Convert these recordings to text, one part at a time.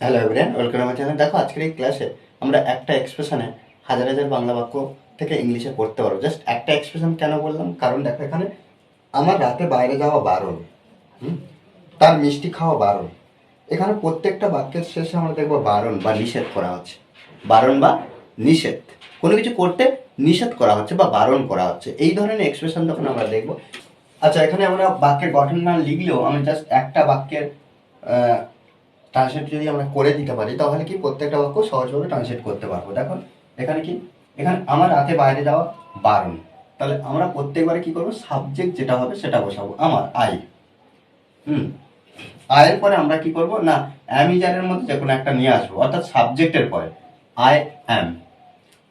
Hello everyone welcome আমার channel দেখো, আজকের এই ক্লাসে আমরা একটা এক্সপ্রেশনে হাজার হাজার বাংলা বাক্য থেকে ইংলিশে পড়তে পারব। জাস্ট একটা এক্সপ্রেশন কেন বললাম? কারণ দেখো এখানে, আমার রাতে বাইরে যাওয়া বারণ? তার মিষ্টি খাওয়া বারণ। এখানে প্রত্যেকটা বাক্যের শেষে আমরা দেখব বারণ বা নিষেধ করা হচ্ছে। বারণ বা নিষেধ। কোনো কিছু করতে নিষেধ করা হচ্ছে বা বারণ করা হচ্ছে। এই ধরনের এক্সপ্রেশন তখন আমরা দেখব। আচ্ছা এখানে আমরা বাক্যের গঠন না লিখলেও আমি জাস্ট একটা বাক্যের ট্রান্সলেট যদি আমরা করে দিতে পারি, তাহলে কি প্রত্যেকটা বাক্য সহজভাবে ট্রান্সলেট করতে পারব? দেখো এখানে কি? এখানে আমার রাতে বাইরে যাওয়া বারণ। তাহলে আমরা প্রত্যেকবারে কি করব? সাবজেক্ট যেটা হবে সেটা বসাবো। আমার আই হুম? আয়ের পরে আমরা কি করব? না অ্যামিজারের মধ্যে যে কোনো একটা নিয়ে আসব, অর্থাৎ সাবজেক্টের পরে। আই অ্যাম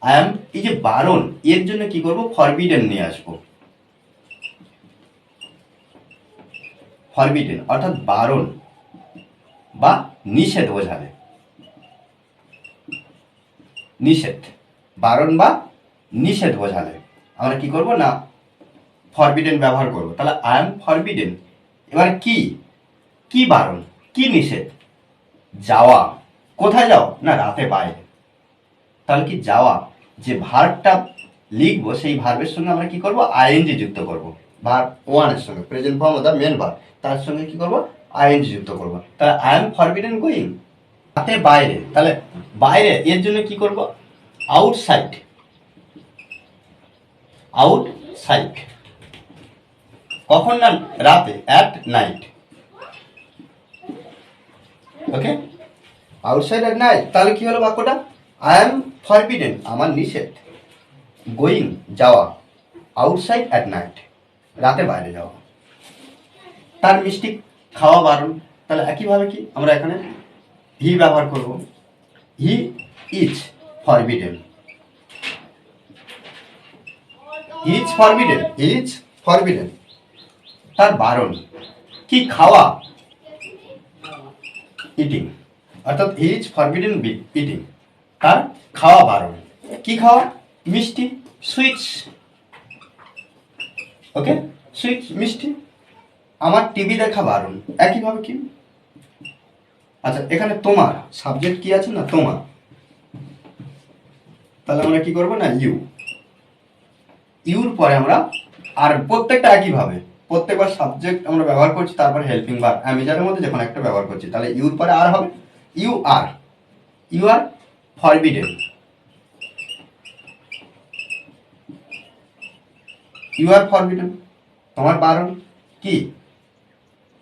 আই অ্যাম এই যে বারণ, এর জন্য কি করব? ফরবিডেন নিয়ে আসব। ফরবিডেন অর্থাৎ বারণ। বা নিষেধ বোঝাবে। নিষেধ। বারণ বা নিষেধ বোঝালে। আমরা কি করব না? ফরবিডেন ব্যবহার করব। তাহলে আই এম ফরবিডেন এবার কি? কি বারণ? কি নিষেধ? যাওয়া। কোথায় যাও? না, রাতে বাইরে। তাহলে কি যাওয়া? যে ভার্বটা লিখব, সেই ভার্বের সঙ্গে আমরা কি করব? আইএনজি যুক্ত করব। ভার্ব ওয়ানের সঙ্গে। Present form the main verb তার সঙ্গে কি করব? আইএনজি যুক্ত করব। তাহলে আই এম ফরবিডেন গোয়িং রাতে বাইরে। তাহলে বাইরে, এর জন্য কি করব? আউটসাইড আউটসাইড কখন না? রাতে at night okay outside at night তাহলে কি হলো বাক্যটা? আই এম ফরবিডেন আমার নিষেধ। গোয়িং যাওয়া। আউটসাইড অ্যাট নাইট রাতে বাইরে যাওয়া। তার মিষ্টি খাওয়া বারণ। তাহলে একইভাবে কি? আমরা এখানে হি ব্যবহার করব। He is forbidden is forbidden is forbidden তার বারণ। কি খাওয়া? ইটিং অর্থাৎ ইজ ফরবিডেন ইটিং তার খাওয়া বারণ। কি খাওয়া? মিষ্টি। সুইটস ওকে সুইটস মিষ্টি। আমার টিভি দেখা বারণ একইভাবে কি? আচ্ছা এখানে তোমার সাবজেক্ট কি আছে না তোমার? তাহলে আমরা কি করব না? ইউ ইউর পরে আমরা আর প্রত্যেকটা একইভাবে। প্রত্যেকবার সাবজেক্ট আমরা ব্যবহার করছি, তারপর হেল্পিং বার অ্যামিজারের মধ্যে যখন একটা ব্যবহার করছি। তাহলে ইউর পরে আর হবে? You are you are forbidden you are forbidden তোমার বারণ কি?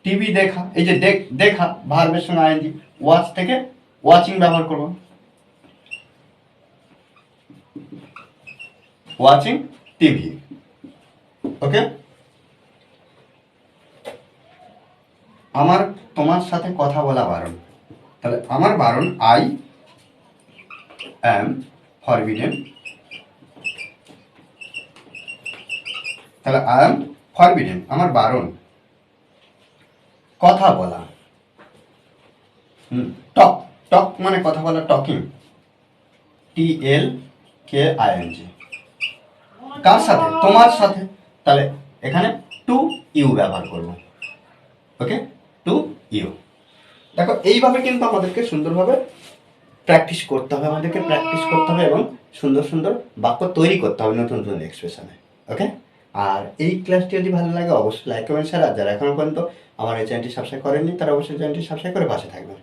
টিভি দেখা, এই যে দেখ ভার্বের সঙ্গে আইএনজি ওয়াচ থেকে ওয়াচিং ব্যবহার করব। Watching TV. ওকে আমার, তোমার সাথে কথা বলা বারণ। তাহলে আমার বারণ আই অ্যাম ফরবিডেন তাহলে আই অ্যাম ফরবিডেন আমার বারণ। কথা বলা। টক টক মানে কথা বলা, talking. T L K I N G. কার সাথে? তোমার সাথে। তাহলে এখানে টু ইউ ব্যবহার করব। ওকে? To you. দেখো, এইভাবে কিন্তু আমাদেরকে সুন্দরভাবে প্র্যাকটিস করতে হবে, আমাদেরকে প্র্যাকটিস করতে হবে এবং সুন্দর সুন্দর বাক্য তৈরি করতে হবে নতুন নতুন এক্সপ্রেশনে। ওকে? আর এই ক্লাসটি যদি ভালো লাগে, অবশ্যই লাইক কমেন্ট ছাড়া যারা এখনও পর্যন্ত আমার এই চ্যানেলটি সাবস্ক্রাইব করেননি, তারা অবশ্যই চ্যানেলটি সাবস্ক্রাইব করে পাশে থাকবেন।